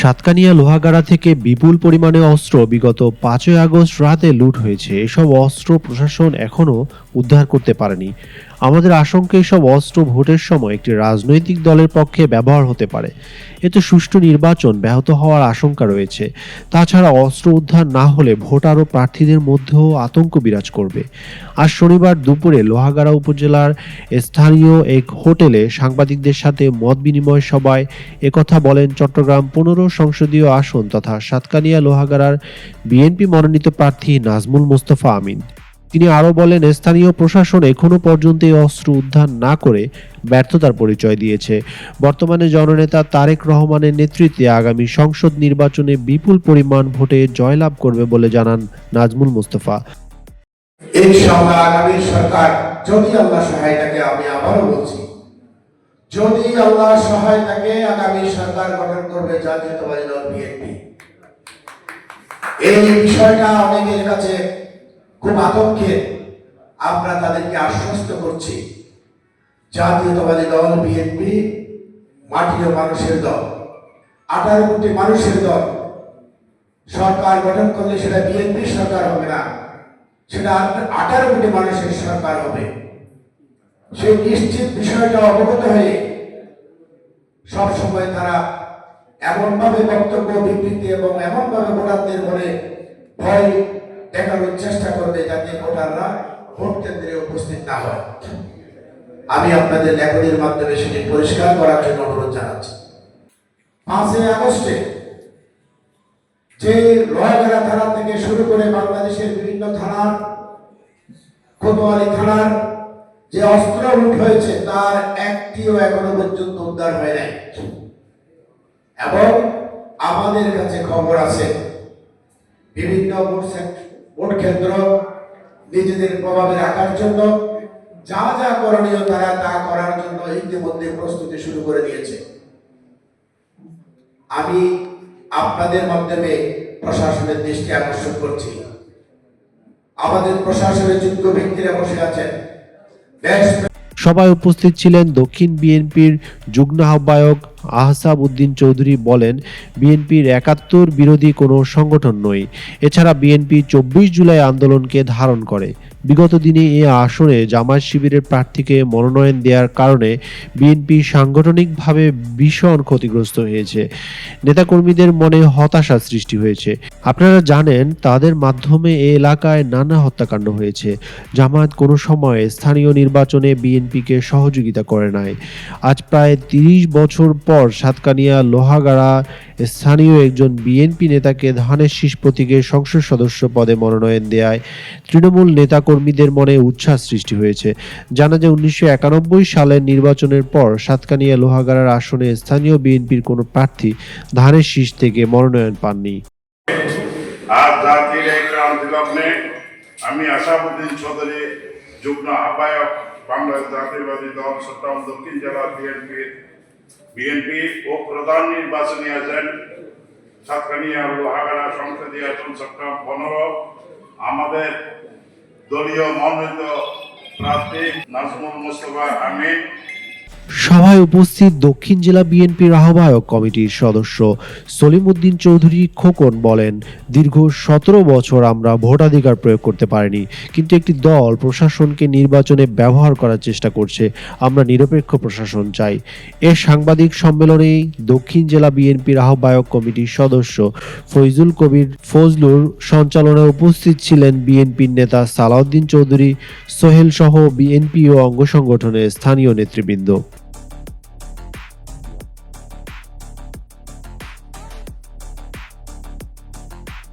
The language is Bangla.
সাতকানিয়া লোহাগাড়া থেকে বিপুল পরিমাণে অস্ত্র বিগত পাঁচই আগস্ট রাতে লুট হয়েছে। এসব অস্ত্র প্রশাসন এখনও উদ্ধার করতে পারেনি। আমাদের আশঙ্কা এসব অস্ত্র ভোটের সময় একটি রাজনৈতিক দলের পক্ষে ব্যবহার হতে পারে। এতে সুষ্ঠু নির্বাচন ব্যাহত হওয়ার আশঙ্কা রয়েছে। তাছাড়া অস্ত্র উদ্ধার না হলে ভোটার ও প্রার্থীদের মধ্যেও আতঙ্ক বিরাজ করবে। আজ শনিবার দুপুরে লোহাগাড়া উপজেলার স্থানীয় এক হোটেলে সাংবাদিকদের সাথে মত বিনিময় সভায় একথা বলেন চট্টগ্রাম পনেরো সংসদীয় আসন তথা সাতকানিয়া লোহাগাড়ার বিএনপি মনোনীত প্রার্থী নাজমুল মোস্তফা আমিন। তিনি আরও বলেন, স্থানীয় প্রশাসন এখনও পর্যন্ত এই অস্ত্র উদ্ধার না করে ব্যর্থতার পরিচয় দিয়েছে। বর্তমানে জননেতা তারেক রহমানের নেতৃত্বে আগামী সংসদ নির্বাচনে বিপুল পরিমাণ ভোটে জয়লাভ করবে বলে জানান নাজমুল মোস্তফা। ইনশাআল্লাহ আগামী সরকার, যদি আল্লাহ সহায় থাকে, আমি আবারও বলছি, যদি আল্লাহ সহায় থাকে, আগামী সরকার গঠন করবে জাতীয়তাবাদী দল বিএনপি। এই বিষয়টা অনেকের কাছে খুব আমরা তাদেরকে আশ্বস্ত করছি। জাতীয়তাবাদী দল, বিএনপি, মাটির মানুষের দল, আঠারো কোটি মানুষের দল। সরকার গঠন করলে সেটা বিএনপি সরকার হবে না, সেটা আঠারো কোটি মানুষের সরকার হবে। সেই নিশ্চিত বিষয়টা অবগত হয়ে সব সময় তারা এমনভাবে বক্তব্য, বিবৃতি এবং এমনভাবে ভোটারদের মনে ভয় দেখানোর চেষ্টা করবে যাতে ভোটাররা, ভোট কেন্দ্রে উপস্থিত না হয়। আমি আপনাদের লেখনির মাধ্যমে সেটি পরিষ্কার করার জন্য অনুরোধ জানাচ্ছি। পাঁচই আগস্টে যে লোহাগাড়া থানা থেকে শুরু করে বাংলাদেশের বিভিন্ন থানার, কোতোয়ালি থানার যে অস্ত্র লুট হয়েছে, তার একটিও এখনও পর্যন্ত উদ্ধার হয় নাই। এবং আমাদের কাছে খবর আছে, বিভিন্ন সেন্ট- ভোট কেন্দ্র নিজেদের প্রভাবে রাখার জন্য, যা যা করণীয় তারা তা করার জন্য ইতিমধ্যে প্রস্তুতি শুরু করে দিয়েছে। আমি আপনাদের মাধ্যমে প্রশাসনের দৃষ্টি আকর্ষণ করছি। আমাদের প্রশাসনের যোগ্য ব্যক্তিরা বসে আছেন। সভায় উপস্থিত ছিলেন দক্ষিণ বিএনপির যুগ্ম আহ্বায়ক আহসাব উদ্দিন চৌধুরী বলেন, বিএনপির একাত্তর বিরোধী কোনো সংগঠন নয়। এছাড়া বিএনপি চব্বিশ জুলাই আন্দোলনকে ধারণ করে। বিগত দিনে এ আসনে জামায়াত শিবিরের প্রার্থীকে মনোনয়ন দেওয়ার কারণে বিএনপি সাংগঠনিকভাবে ভীষণ ক্ষতিগ্রস্ত হয়েছে। নেতাকর্মীদের মনে হতাশা সৃষ্টি হয়েছে। আপনারা জানেন, তাদের মাধ্যমে এ এলাকায় নানা হত্যাকাণ্ড হয়েছে। জামায়াত কোনো সময় স্থানীয় নির্বাচনে বিএনপিকে সহযোগিতা করে নাই। আজ প্রায় তিরিশ বছর পর সাতকানিয়া লোহাগাড়া স্থানীয় একজন বিএনপি নেতাকে ধানের শীষ প্রতীকে সংসদ সদস্য পদে মনোনয়ন দেয় তৃণমূল নেতাকর্মীদের মনে উচ্ছ্বাস সৃষ্টি হয়েছে। জানা যায়, উনিশশো একানব্বই সালের নির্বাচনের পর সাতকানিয়া লোহাগাড়ার আসনে স্থানীয় বিএনপির কোনো প্রার্থী ধানের শীষ থেকে মনোনয়ন পাননি। আমি আশাবুদ্দিন চৌধুরী যুগ্ম আহ্বায়ক বাংলাদেশ জাতীয়বাদী দল চট্টগ্রাম দক্ষিণ জেলা বিএনপি ও প্রধান নির্বাচনী এজেন্ট সাতকানিয়া লোহাগাড়া সংসদীয় আসন চট্টগ্রাম পনেরো আমাদের দলীয় মনোনীত প্রার্থী নাজমুল মুস্তফা আমিন। সভায় উপস্থিত দক্ষিণ জেলা বিএনপির আহ্বায়ক কমিটির সদস্য সলিম উদ্দিন চৌধুরী খোকন বলেন, দীর্ঘ সতেরো বছর আমরা ভোটাধিকার প্রয়োগ করতে পারিনি, কিন্তু একটি দল প্রশাসনকে নির্বাচনে ব্যবহার করার চেষ্টা করছে, আমরা নিরপেক্ষ প্রশাসন চাই। এ সাংবাদিক সম্মেলনে দক্ষিণ জেলা বিএনপির আহ্বায়ক কমিটির সদস্য ফৈজুল কবির ফজলুর সঞ্চালনায় উপস্থিত ছিলেন বিএনপির নেতা সালাউদ্দিন চৌধুরী, সোহেল সহ বিএনপি ও অঙ্গ সংগঠনের স্থানীয় নেতৃবৃন্দ।